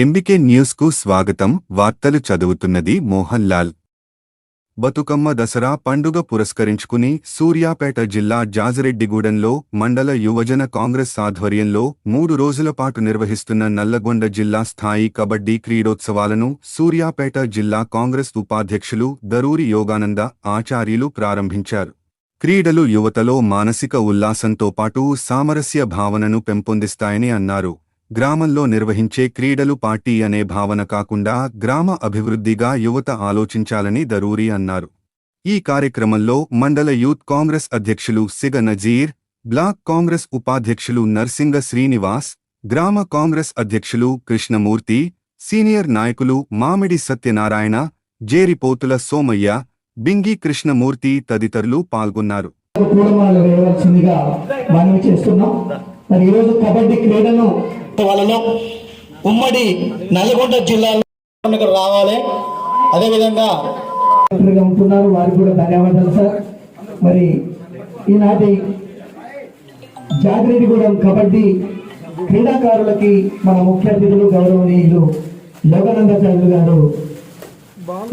MBK న్యూస్కు స్వాగతం. వార్తలు చదువుతున్నది మోహన్ లాల్ బతుకమ్మ దసరా పండుగ పురస్కరించుకుని సూర్యాపేట జిల్లా జాజిరెడ్డిగూడెంలో మండల యువజన కాంగ్రెస్ ఆధ్వర్యంలో మూడు రోజుల పాటు నిర్వహిస్తున్న నల్లగొండ జిల్లా స్థాయి కబడ్డీ క్రీడోత్సవాలను సూర్యాపేట జిల్లా కాంగ్రెస్ ఉపాధ్యక్షులు దరూరి యోగానంద ఆచార్యులు ప్రారంభించారు. క్రీడలు యువతలో మానసిక ఉల్లాసంతో పాటు సామరస్య భావనను పెంపొందిస్తాయని అన్నారు. గ్రామంలో నిర్వహించే క్రీడలు పార్టీ అనే భావన కాకుండా గ్రామ అభివృద్ధిగా యువత ఆలోచించాలని దరూరి అన్నారు. ఈ కార్యక్రమంలో మండల యూత్ కాంగ్రెస్ అధ్యక్షులు సిగ నజీర్ బ్లాక్ కాంగ్రెస్ ఉపాధ్యక్షులు నర్సింగ శ్రీనివాస్ గ్రామ కాంగ్రెస్ అధ్యక్షులు కృష్ణమూర్తి సీనియర్ నాయకులు మామిడి సత్యనారాయణ జేరిపోతుల సోమయ్య బింగి కృష్ణమూర్తి తదితరులు పాల్గొన్నారు. మరి ఈరోజు కబడ్డీ క్రీడను వాళ్ళలో ఉమ్మడి నల్గొండ జిల్లాలో రావాలి. అదేవిధంగా ఉంటున్నారు. వారికి కూడా ధన్యవాదాలు సార్. మరి ఈనాటి జాగ్రత్తగూడెం కబడ్డీ క్రీడాకారులకి మన ముఖ్య అతిథులు గౌరవనీయులు యోగానందాచార్యులు గారు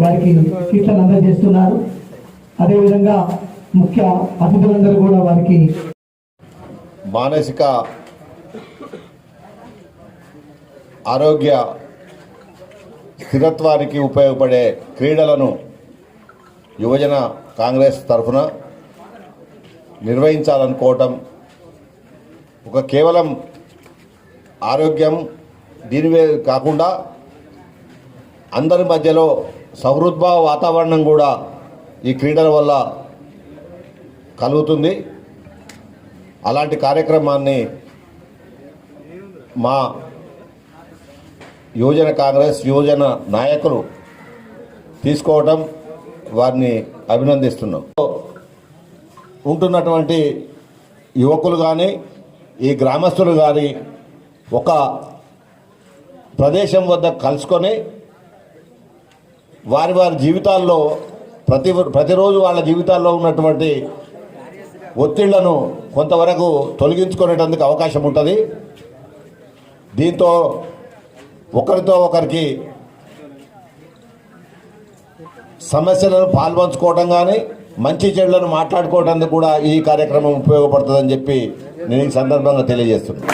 వారికి కిట్లను అందజేస్తున్నారు. అదేవిధంగా ముఖ్య అతిథులందరూ కూడా వారికి మానసిక ఆరోగ్య స్థిరత్వానికి ఉపయోగపడే క్రీడలను యువజన కాంగ్రెస్ తరఫున నిర్వహించాలనుకోవటం ఒక కేవలం ఆరోగ్యం దీనివే కాకుండా అందరి మధ్యలో సహృద్భావ వాతావరణం కూడా ఈ క్రీడల వల్ల కలుగుతుంది. అలాంటి కార్యక్రమాన్ని మా యువజన కాంగ్రెస్ యువజన నాయకులు తీసుకోవటం వారిని అభినందిస్తున్నాం. ఉంటున్నటువంటి యువకులు కానీ ఈ గ్రామస్తులు కానీ ఒక ప్రదేశం వద్ద కలుసుకొని వారి వారి జీవితాల్లో ప్రతి ప్రతిరోజు వాళ్ళ జీవితాల్లో ఉన్నటువంటి ఒత్తిళ్ళను కొంతవరకు తొలగించుకునేటందుకు అవకాశం ఉంటుంది. దీంతో ఒకరితో ఒకరికి సమస్యలను పాల్పంచుకోవడం కానీ మంచి చెడులను మాట్లాడుకోవడానికి కూడా ఈ కార్యక్రమం ఉపయోగపడుతుందని చెప్పి నేను ఈ సందర్భంగా తెలియజేస్తున్నాను.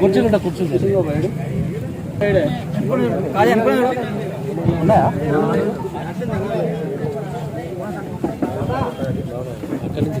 కూర్చుంటా కూర్చుంటే ఉన్నాయా అక్కడి నుంచి